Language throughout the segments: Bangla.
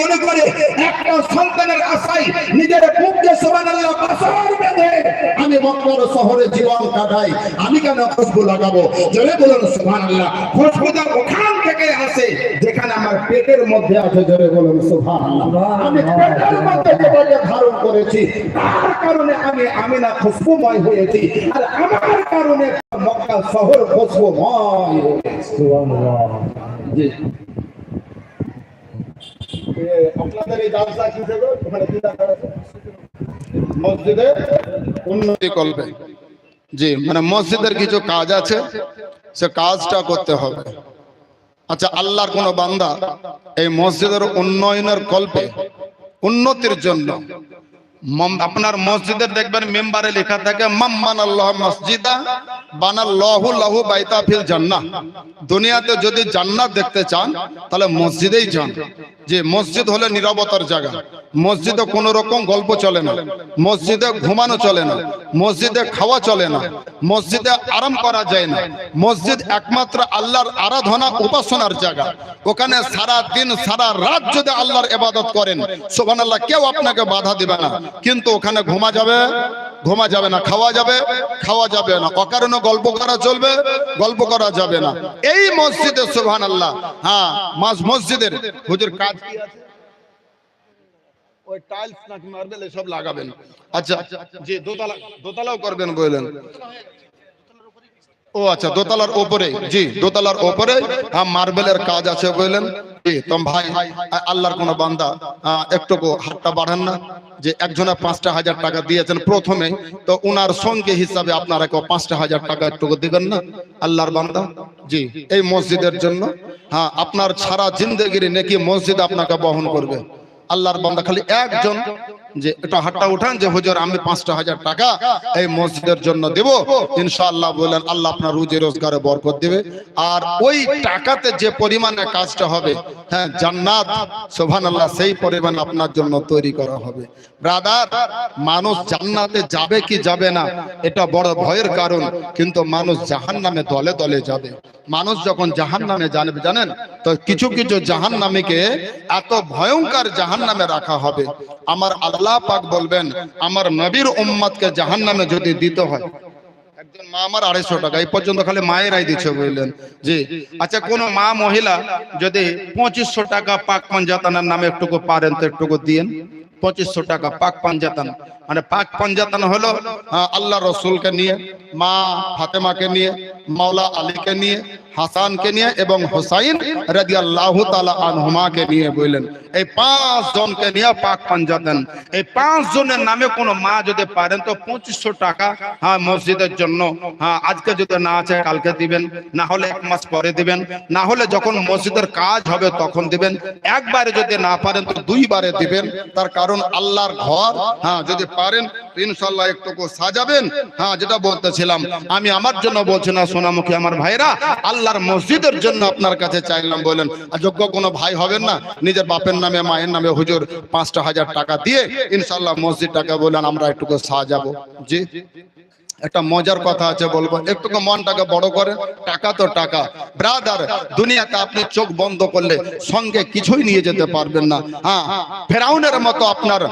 মনে করে একটা সন্তানের আশায় নিজের বুককে সুবহানাল্লাহ বাসর বেঁধে আমি মক্কার শহরে জীবন কাটাই আমি কেন খুশবু লাগাবো? জোরে বলুন সুবহানাল্লাহ। খুশবুটা ওখান থেকে আসে যেখানে আমার পেটের মধ্যে আছে জোরে বলুন সুবহানাল্লাহ। আমি পেটের মধ্যে যেটাকে ধারণ করেছি তার কারণে আমি খুশবুময় হয়েছি আর আমার কারণে মক্কা শহর খুশবুময় হয়েছে। জি। জি মানে মসজিদের কিছু কাজ আছে, সে কাজটা করতে হবে। আচ্ছা আল্লাহর কোন বান্দা এই মসজিদের উন্নয়নের কল্পে উন্নতির জন্য আপনার মসজিদের দেখবেন মেম্বারে লেখা থাকে মাম্মান আল্লাহ মসজিদা বানাল্লাহু লাহু বাইতা ফিল জান্নাহ। দুনিয়াতে যদি জান্নাত দেখতে চান, তাহলে মসজিদেই যান। যে মসজিদ হলে নিরবতার জায়গা। মসজিদে কোন রকম গল্প চলে না। মসজিদে ঘুমানো চলে না। মসজিদে খাওয়া চলে না। মসজিদে আরাম করা যায় না। মসজিদ একমাত্র আল্লাহর আরাধনা, উপাসনার জায়গা। ওখানে সারা দিন, সারা রাত যদি আল্লাহর এবাদত করেন, সুবহানাল্লাহ, কেউ আপনাকে বাধা দিবে না। কিন্তু ওখানে ঘুমা যাবে? ঘুমা যাবে না খাওয়া যাবে খাওয়া যাবে না। অকারণে গল্প করা চলবে গল্প করা যাবে না। এই মসজিদে সুবহানাল্লাহ। হ্যাঁ মাস মসজিদের। হুজুর কাজ কি আছে? ওই টাইলস নাকি মার্বেল এসব লাগাবেন। আচ্ছা জি দোতলা দোতলাও করবেন বললেন। ও আচ্ছা দোতলার ওপরে। জি দোতলার ওপরে। হ্যাঁ মার্বেলের কাজ আছে বললেন। আল্লাহর কোন বান্দা একটু হাতটা বাড়ান না, যে একজনে পাঁচটা হাজার টাকা দিয়েছেন প্রথমে, তো উনার সঙ্গে হিসাবে আপনারা কেউ পাঁচটা হাজার টাকা একটুকু দিবেন না, আল্লাহর বান্দা? জি, এই মসজিদের জন্য হ্যাঁ আপনার ছাড়া জিন্দগির নাকি মসজিদ আপনাকে বহন করবে, আল্লাহর বান্দা, খালি একজন যে এটা হাতটা উঠান যে হুজুর, আমি পাঁচটা হাজার টাকা এই মসজিদের জন্য দেব। ইনশাআল্লাহ বললেন, আল্লাহ আপনার রুজি রোজগারে বরকত দিবে। আর ওই টাকাতে যে পরিমাণে কাজটা হবে হ্যাঁ জান্নাত, সুবহানাল্লাহ, সেই পরিমাণ আপনার জন্য তৈরি করা হবে। ব্রাদার, মানুষ জান্নাতে যাবে কি যাবে না, এটা বড় ভয়ের কারণ, কিন্তু মানুষ জাহান্নামে দলে দলে যাবে। মানুষ যখন জাহান্নামে জানবে, জানেন তো কিছু কিছু জাহান্নামীকে এত ভয়ঙ্কর জাহান্নামে রাখা হবে। আমার আল্লাহ পাক বলবেন, আমার নবীর উম্মতকে জাহান্নামে যদি দিতে হয়। একজন মা আমার আড়াইশো টাকা, এই পর্যন্ত খালি মায়েরাই দিচ্ছে আচ্ছা মা মহিলা যদি পঁচিশশো টাকা পাক নামে একটুকু পারেন তো একটুকু দিয়েন। পঁচিশশো টাকা পাক মানে পাক হলো আল্লাহ রসুলকে নিয়ে, মা ফাতেমাকে নিয়ে নিয়ে হাসানকে নিয়ে এবং হোসাইন রাজি আল্লাহ আনহুমাকে নিয়ে বললেন, এই পাঁচ জনকে নিয়ে পাক পাঞ্জাতান এই পাঁচ জনের নামে কোন মা যদি পারেন তো পঁচিশশো টাকা হ্যাঁ মসজিদের জন্য হ্যাঁ আজকে যদি না আছে কালকে দিবেন, না হলে এক মাস পরে দিবেন, না হলে যখন মসজিদের কাজ হবে তখন দিবেন। একবারে যদি না পারেন তো দুইবারে দিবেন। তার কারণ আল্লাহর ঘর হ্যাঁ যদি পারেন ইনশাল্লাহ একটু সাজাবেন। হ্যাঁ যেটা বলতেছিলাম, আমি আমার জন্য বলছি না, সোনামুখী আমার ভাইরা, আল্লাহর মসজিদের জন্য আপনার কাছে চাইলাম বলেন। আর যোগ্য কোনো ভাই হবেন না, নিজের বাপের নামে, মায়ের নামে হুজুর পাঁচটা হাজার টাকা দিয়ে ইনশাল্লাহ মসজিদটাকে বলেন, আমরা একটুকু সাজাবো। জি। একটা মজার কথা আছে বলব। একটু মনটাকে বড় করে। টাকা তো টাকা। ব্রাদার, দুনিয়াতে আপনি চোখ বন্ধ করলে সঙ্গে কিছুই নিয়ে যেতে পারবেন না। হ্যাঁ ফেরাউনের মতো আপনার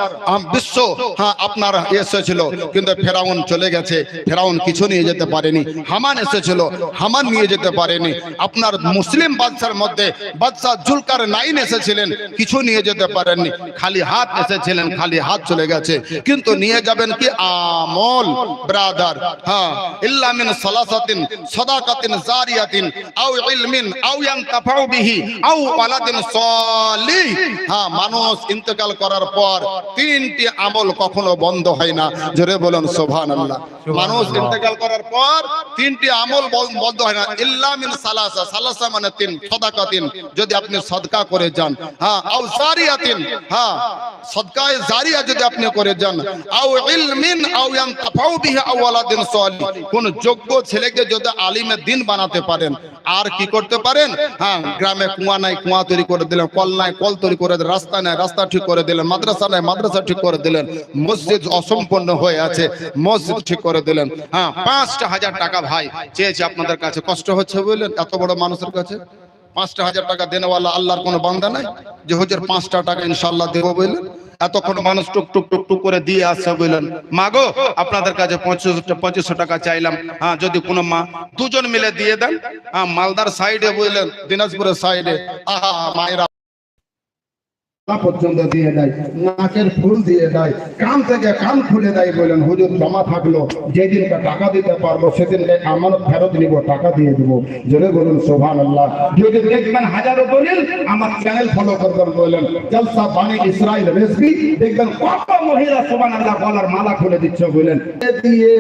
বিশ্ব হ্যাঁ আপনার এসেছিল, কিন্তু ফেরাউন চলে গেছে। ফেরাউন কিছু নিয়ে যেতে পারেনি। হামান এসেছিল, হামান নিয়ে যেতে পারেনি। আপনার মুসলিম বাদশার মধ্যে বাদশাহ জুলকার নাইন এসেছিলেন, কিছু নিয়ে যেতে পারেননি। খালি হাত এসেছিলেন, খালি হাত চলে গেছে। কিন্তু নিয়ে যাবেন কি? আমল, ব্রাদার। হ্যাঁ ইল্লা মিন সালাসাতিন সাদাকাতিন জারিয়াতিন আও ইলমিন আও ইয়ানতাফাউ বিহি আও ওয়ালাদিন সালিহ হ্যাঁ মানুষ ইন্তেকাল করার পর তিনটি আমল কখনো বন্ধ হয় না। জোরে বলুন সুবহানাল্লাহ। মানুষ ইন্তেকাল করার পর তিনটি আমল বন্ধ হয় না। ইল্লা মিন সালাসা সালাসা মানে তিন সাদাকাতিন যদি আপনি সদকা করে যান। হ্যাঁ আও জারিয়াতিন হ্যাঁ সদকায়ে জারিয়া যদি আপনি করে যান। আও ইলমিন আও ইয়ানতাফাউ বিহি আও ওয়ালাদিন সালিহ কোন যোগ্য ছেলেকে যদি আলিমে দিন বানাতে পারেন, আর কি করতে পারেন? হ্যাঁ গ্রামে কুয়া নাই, কুয়া তৈরি করে দিলেন, কল নাই, কল তৈরি করে দিলেন, রাস্তা নাই, রাস্তা ঠিক করে দিলেন, মাদ্রাসা নাই, মাদ্রাসা ঠিক করে দিলেন, মসজিদ অসম্পূর্ণ হয়ে আছে, মসজিদ ঠিক করে দিলেন। হ্যাঁ পাঁচটা হাজার টাকা ভাই চেয়েছে আপনাদের কাছে, কষ্ট হচ্ছে বললেন এত বড় মানুষের কাছে? পাঁচটা হাজার টাকা দেনেওয়ালা আল্লাহর কোনো বান্দা নাই? যে হুজুর পাঁচটা টাকা ইনশাল্লাহ দেবো বললেন এতক্ষণ মানুষ টুক টুক টুক টুক করে দিয়ে আসছে বললেন মা গো আপনাদের কাছে পঁচিশ পঁচিশশো টাকা চাইলাম। হ্যাঁ যদি কোনো মা দুজন মিলে দিয়ে দেন। হ্যাঁ মালদার সাইডে বুঝলেন দিনাজপুরের সাইডে আহা মায়েরা পর্যন্ত দিয়ে দেয়, নাকের ফুল দিয়ে দেয়, কান থেকে কান খুলে দেয় বলেন, হুজুর জমা থাকল টাকা দিতে পারব, সেদিনকে ফেরত নিব, টাকা দিয়ে দিব। জোরে বলুন সোভান আল্লাহ যদি দেখবেন হাজারো দলিল, আমার চ্যানেল ফলো করবেন বললেন জলসা ইসরায়েল দেখবেন কত মহিলা সোভান আল্লাহ বলার মালা খুলে দিচ্ছে বলেন। দিয়ে